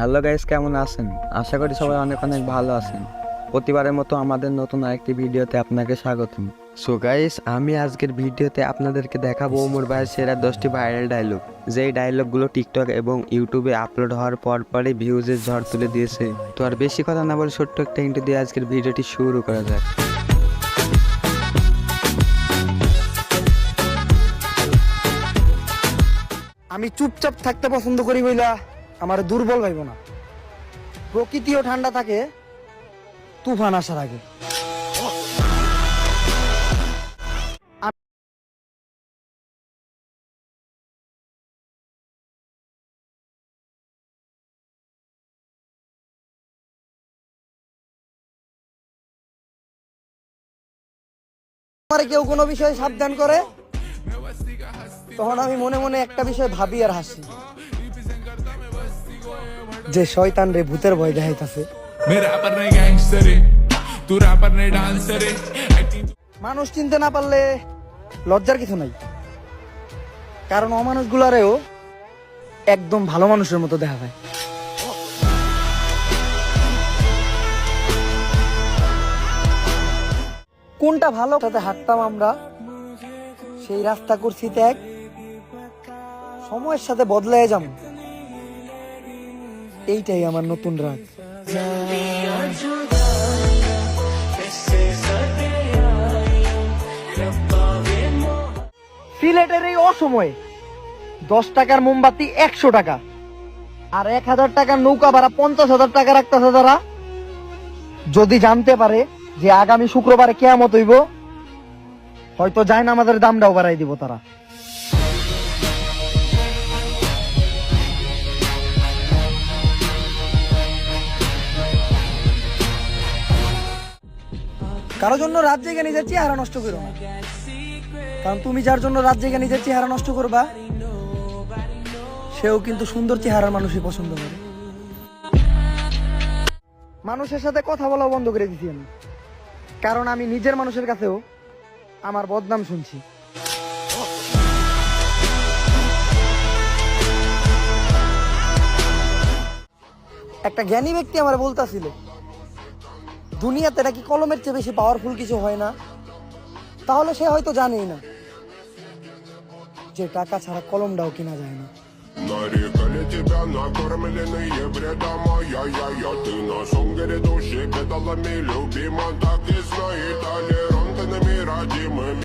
Hello guys কেমন আছেন? আশা করি সবাই অনেক অনেক ভালো আছেন। প্রতিবারের মতো আমাদের নতুন আরেকটি ভিডিওতে আপনাকে স্বাগতম। সো গাইস আমি আজকের ভিডিওতে আপনাদেরকে দেখাবো ওমর ভাইয়ের সেরা দশটি ভাইরাল ডায়লগ যেই ডায়লগগুলো টিকটক এবং ইউটিউবে আপলোড হওয়ার পর পরই ভিউজের ঝড় তুলে দিয়েছে। তো আর বেশি কথা না বলে ছোট্ট একটা ইন্টু দিয়ে আজকের ভিডিওটি শুরু করা যাক। আমি চুপচাপ থাকতে পছন্দ করি বইলা। আমার দুর্বল ভাইব না। প্রকৃতিও ঠান্ডা থাকে, তুফান আসার আগে। আমার কেউ কোনো বিষয়ে সাবধান করে, তখন আমি মনে মনে একটা বিষয় ভাবি আর হাসি। যে শয়তান রে ভূতের ভয় দেখাইতাছে। মানুষ চিনতে না পারলে লজ্জার কিছু নাই। কারণ অমানুষ গুলারেও একদম ভালো মানুষের মতো দেখা যায়। কোনটা ভালো? তাতে হাঁটতাম আমরা। সেই রাস্তা করছি ত্যাগ সময়ের সাথে বদলে যাম এইটাই আমার নতুন রাগ। সিলেটের এই অসময়ে দশ টাকার মোমবাতি একশো টাকা আর এক হাজার টাকার নৌকা ভাড়া পঞ্চাশ হাজার টাকা রাখতেছে তারা যদি জানতে পারে যে আগামী শুক্রবারে কেয়ামত হইব, হয়তো যায় না আমাদের দামটাও বাড়াই দিব তারা। কারও জন্য রাত জেগে নিজের চেহারা নষ্ট করো না। কারণ তুমি যার জন্য রাত জেগে নিজের চেহারা নষ্ট করবা, সেও কিন্তু সুন্দর চেহারার মানুষই পছন্দ করে। মানুষের সাথে কথা বলা বন্ধ করে দিছি আমি। কারণ আমি নিজের মানুষের কাছেও আমার বদনাম শুনছি। একটা জ্ঞানী ব্যক্তি আমার বলতাছিল দুনিয়াতে নাকি কলমের চেয়ে বেশি পাওয়ারফুল কিছু হয় না তাহলে সে হয়তো জানেই না যে টাকা ছাড়া কলমটাও কিনা যায় না Нарекали тебя накормленные бредом Ай-яй-яй, ты на сунгере души Педалами любима, так и знай Толерантными родимыми